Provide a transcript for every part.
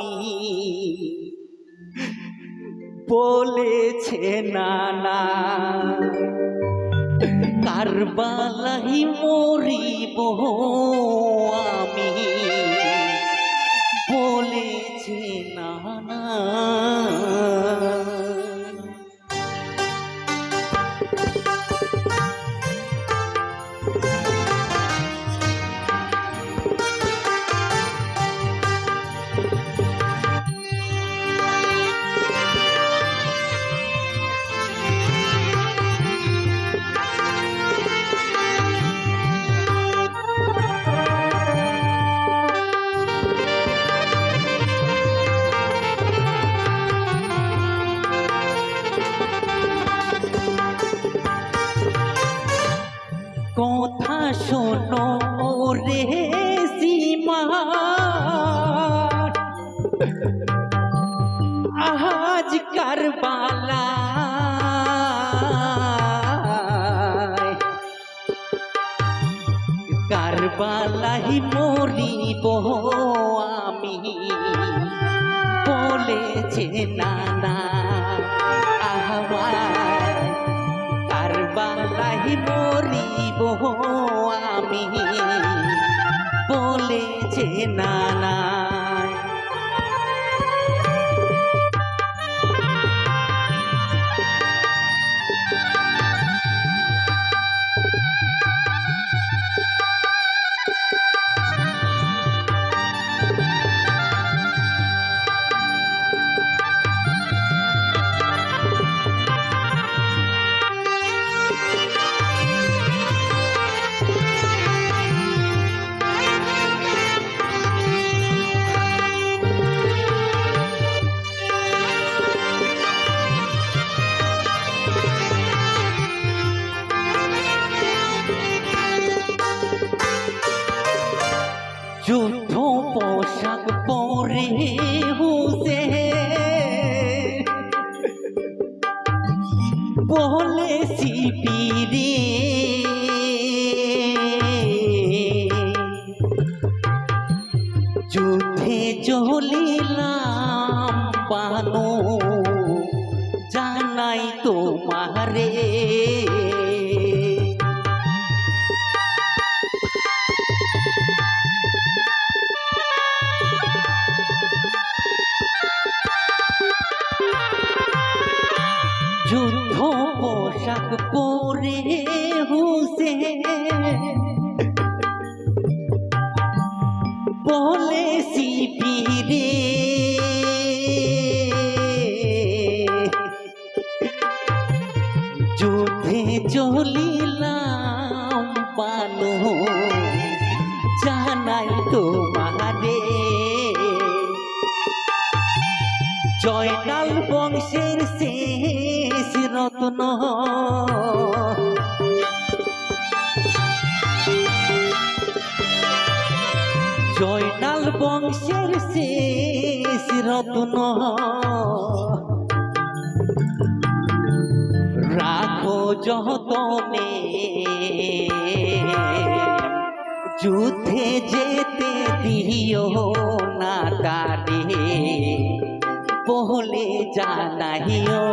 আমি বলেছে নানা কারবালাই মরিব আমি। বলেছে নানা। কথা শোনো রে সীমা আজ কারবালা। কারবালাই মরিব আমি। বলেছে নানা আহ্বান। কারবালাই মরিব আমি বলেছে নানা পরে হুসে বলে শিবিরে যুদ্ধে চলিলাম পানো জানাই তোমারে পোশাক পরে হুসে বলে শিবিরে যুদ্ধে চলিলাম পানো। জয়নাল বংশের শেষ রত্ন। জয়নাল বংশের শেষ রত্ন। রাখো যতনে। যুদ্ধে যেতে দিও না তারে বলে জানাইও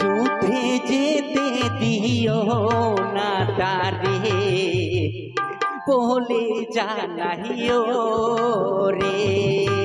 যুদ্ধে যেতে দিও না তারে বলে জানাইও রে।